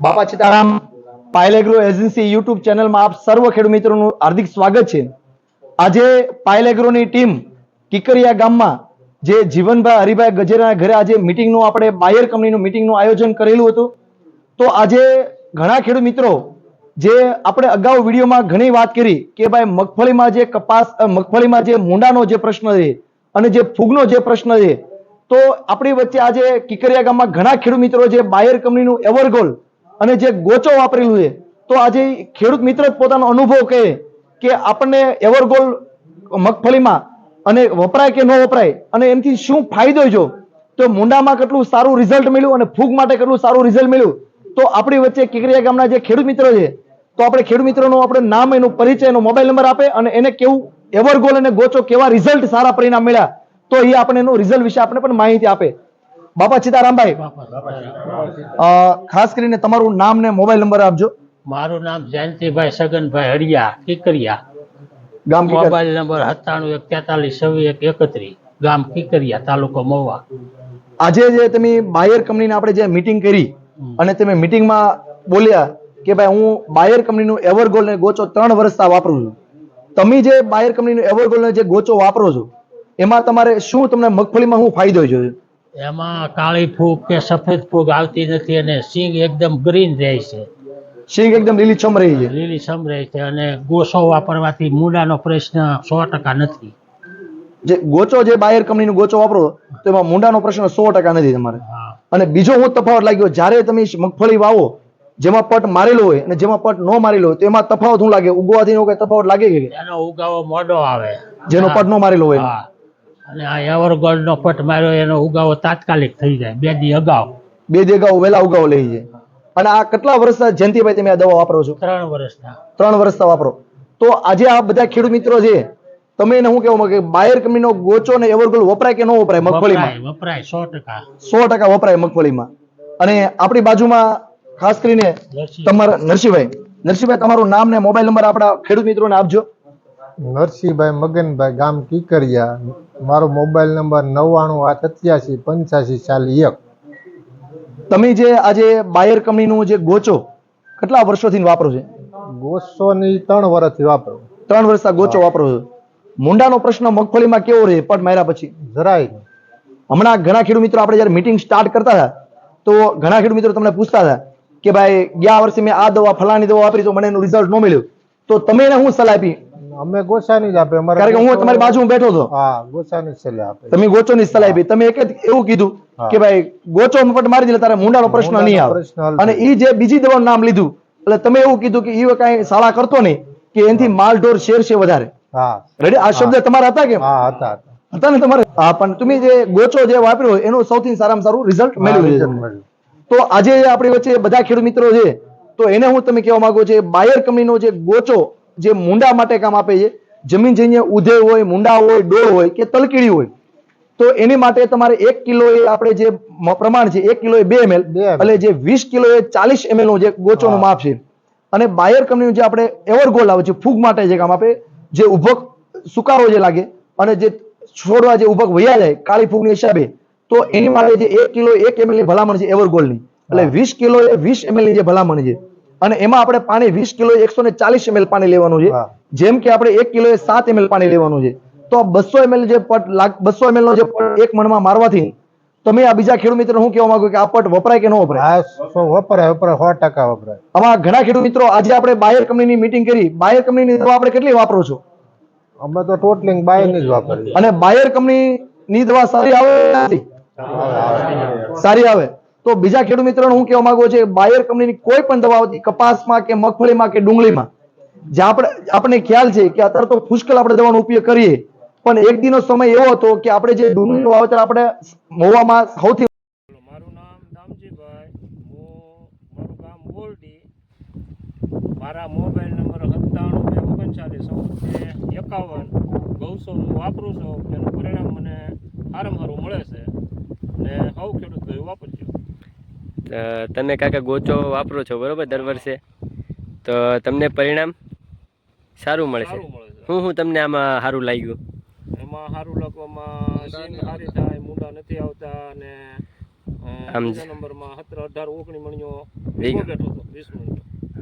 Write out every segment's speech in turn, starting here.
બાપા Sitaram, પાયલેગ્રો agency YouTube ચેનલમાં આપ સર્વ ખેડૂત મિત્રોનું હાર્દિક સ્વાગત છે. આજે પાયલેગ્રોની ટીમ કિકરિયા ગામમાં જે જીવનભાઈ હરિભાઈ ગજેરાના ઘરે આજે મિટિંગનું આપણે બાયર કંપનીનું મિટિંગનું આયોજન કરેલું હતું. તો આજે ઘણા ખેડૂત મિત્રો જે આપણે અગાઉ વિડીયોમાં ઘણી વાત કરી કે ભાઈ મગફળીમાં જે કપાસ મગફળીમાં જે મૂંડાનો જે પ્રશ્ન છે અને જે ફૂગનો જે પ્રશ્ન છે તો આપણી વચ્ચે આજે કિકરિયા ગામમાં ઘણા ખેડૂત મિત્રો જે બાયર કંપનીનું એવરગોલ અને જે ગોચો વાપરેલું છે, તો આજે ખેડૂત મિત્ર જ પોતાનો અનુભવ કહે કે આપણને એવરગોલ મગફળીમાં અને વપરાય કે ન વપરાય અને એમથી શું ફાયદો જો? તો મુંડામાં કેટલું સારું રિઝલ્ટ મળ્યું અને ફૂગ માટે કેટલું સારું રિઝલ્ટ મળ્યું? તો આપણી વચ્ચે કિકરિયા ગામના જે ખેડૂત મિત્રો છે, તો આપણે ખેડૂત મિત્રોનું આપણે નામ, એનું પરિચય, એનો મોબાઈલ નંબર આપે અને એને કેવું એવરગોલ અને ગોચો કેવા રિઝલ્ટ સારા પરિણામ મળ્યા. તો એ આપણે એનું રિઝલ્ટ વિશે આપણે પણ માહિતી આપે. બાપા સીતારામભાઈ. ખાસ કરીને તમારું નામ ને મોબાઈલ નંબર આપજો. મારું નામ જયંતિભાઈ સગનભાઈ હરિયા કિકરિયા. ગામ મોબાઈલ નંબર સત્તાણું એક તેતાલીસ છવ્વીસ એક એકત્રીસ. ગામ કિકરિયા તાલુકો મહુવા. આજે જે તમે બાયર કંપનીને આપણે જે મીટિંગ કરી અને તમે મીટિંગમાં બોલ્યા કે ભાઈ હું બાયર કંપનીનું એવરગોલ ને ગોચો ત્રણ વર્ષ વાપરું છું. તમે જે બાયર કંપનીનું એવરગોલ ને જે ગોચો વાપરો છો એમાં તમારે શું તમને મગફળીમાં શું ફાયદો જોયો એમાં કાળી ફૂગ કે સફેદ ફૂગ આવતી નથી અને સિંગ એકદમ ગ્રીન રહે છે. સિંગ એકદમ લીલીછમ રહી છે. લીલીછમ રહે છે અને ગોસો વાપરવાથી મૂળાનો પ્રશ્ન સો ટકા નથી. જે ગોચો જે બાયર કંપનીનો ગોચો વાપરો તો એમાં મુંડાનો પ્રશ્ન સો ટકા નથી તમારે. અને બીજો હું તફાવત લાગ્યો જ્યારે તમે મગફળી વાવો જેમાં પટ મારેલો હોય અને જેમાં પટ ન મારેલો હોય તો એમાં તફાવત શું લાગે? ઉગવાથી એનો કઈ તફાવત લાગે કે? એનો ઉગાવો મોડો આવે. જેનો પટ ન મારેલો હોય અને આ એવરગોલ્ડનો પટ માર્યો એનો ઉગાવો તાત્કાલિક થઈ જાય. બે દી અગાઉ. બે દેગાઓ વહેલા ઉગાવો લઈ જાય. અને આ કેટલા વર્ષના જયંતિભાઈ તમે આ દવા વાપરો છો? ત્રણ વર્ષના. ત્રણ વર્ષના વાપરો. તો આજે આ બધા ખેડૂત મિત્રો છે તમે એને હું કેવું કે બાયર કંપનીનો ગોચો ને એવરગોલ વપરાય કે ન વપરાય મગફળીમાં? વપરાય વપરાય સો ટકા. સો ટકા વપરાય મગફળીમાં. અને આપણી બાજુમાં ખાસ કરીને તમારા નરસિંહભાઈ. નરસિંહભાઈ તમારું નામ ને મોબાઈલ નંબર આપણા ખેડૂત મિત્રોને આપજો. નરસિંહભાઈ મગનભાઈ ગામ કીકરિયા મારો મોબાઈલ નંબર નવ્વાણું આઠ સત્યાસી પંચ્યાસી ચાલી એક. તમે જે આજે બાયર કંપનીનું જે ગોચો કેટલા વર્ષોથી વાપરો છે? ગોચો ની ત્રણ વર્ષથી વાપરો. ત્રણ વર્ષથી ગોચો વાપરો છો. મુંડાનો પ્રશ્ન મગફળીમાં કેવો રહે? પટ માર્યા પછી. જરાય હમણાં ઘણા ખેડૂત મિત્રો આપણે જયારે મીટિંગ સ્ટાર્ટ કરતા હતા તો ઘણા ખેડૂત મિત્રો તમને પૂછતા હતા કે ભાઈ ગયા વર્ષે મેં આ દવા ફલાણી દવા વાપરી તો મને એનું રિઝલ્ટ ન મળ્યું. તો તમે એને હું સલાહ આપી? અમે ગોસાની જ આપે અમારે કારણ કે હું તમારી બાજુ બેઠો હતો. હા ગોસાની સલાહ આપે. તમે ગોચોની સલાહ આપી. તમે એક એવું કીધું કે ભાઈ ગોચો પટ મારી દે તારે મુંડાનો પ્રશ્ન નહીં આવે. અને એ જે બીજી દવાનું નામ લીધું એટલે તમે એવું કીધું કે એ કાંઈ શાળા કરતો નહીં કે એનથી માલ ઢોર શેર છે વધારે. હા. રેડી આ શબ્દ તમારા હતા કે હા હતા હતા. ને તમારે? હા પણ તમે જે ગોચો જે વાપર્યો એનું સૌથી સારામાં સારું રિઝલ્ટ. મળ્યું. તો આજે આપણી વચ્ચે બધા ખેડૂત મિત્રો છે તો એને હું તમે કહેવા માંગુ છે બાયર કંપનીનો જે ગોચો જે મુંડા માટે કામ આપે છે જમીન જઈને ઉધે હોય મુંડા હોય ડોળ હોય કે તલકીડી હોય તો એની માટે તમારે એક કિલો એ આપણે જે પ્રમાણ છે એક કિલો એ બે એમએલ એટલે જે વીસ કિલો એ ચાલીસ એમએલનું જે ગોચોનું માપ છે. અને બાયર કંપનીનું જે આપણે એવરગોલ્ડ આવે છે ફૂગ માટે જે કામ આપે જે ઉભક સુકારો જે લાગે અને જે છોડવા જે ઉભક વયા જાય કાળી ફૂગની હિસાબે તો એની માટે જે એક કિલો એક એમએલની ભલામણ છે એવરગોલ્ડની એટલે વીસ કિલો એ વીસ એમએલની જે ભલામણ છે અને એમાં આપણે પાણી વીસ કિલો એકસો ને ચાલીસ એમએલ પાણી લેવાનું છે. જેમ કે આપણે એક કિલો સાત એમએલ પાણી લેવાનું છે. તો આ બસો એમએલ જે પટ બસો એમએલ નો જે પટ એક મણમાં મારવાથી તમે આ બીજા ખેડૂત મિત્રો હું કહેવા માંગુ કે આ પટ વપરાય કે ન વપરાય? વપરાય વપરાય સો ટકા વપરાય. આમાં ઘણા ખેડૂત મિત્રો આજે આપણે બાયર કંપનીની મિટિંગ કરી. બાયર કંપનીની દવા આપણે કેટલી વાપરો છો? અમે તો ટોટલિંગ બાયની જ વાપરીએ. અને બાયર કંપનીની દવા સારી આવે? સારી આવે. તો બીજા ખેડૂત મિત્રોને હું કહેવા માંગુ છું બાયર કંપનીની કોઈ પણ દવા આવતી કપાસમાં કે મગફળીમાં કે ડુંગળીમાં, જે આપણે આપણને ખ્યાલ છે કે અત્યારે તો પુષ્કળ આપણે દવાનો ઉપયોગ કરીએ, પણ એક દિનનો સમય એવો હતો કે આપણે જે ડુંગળીનું વાવેતર આપણે મોવામાં સૌથી મારું મોબાઈલ નંબર સત્તાણું બે ઓગણચાલીસ ઓગણસે એકાવન હું વાપરું છું, એનું પરિણામ મને સારામાં સારું મળે છે. ને સૌ ખેડૂત ભાઈ વાપરજો તો તમે કાકા ગોચો વાપરો છો બરોબર દર વર્ષે? તો તમને પરિણામ સારું મળે છે? હું હું તમને આમાં સારું લાગ્યું? એમાં સારું લાગવામાં સીન સારી થાય મૂંડા નથી આવતા અને આમ નંબરમાં સત્તર અઢાર ઓગણી હતો વીસ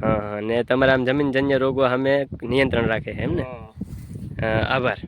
હા અને તમારા આમ જમીનજન્ય રોગો સામે નિયંત્રણ રાખે છે એમ ને? હા આભાર.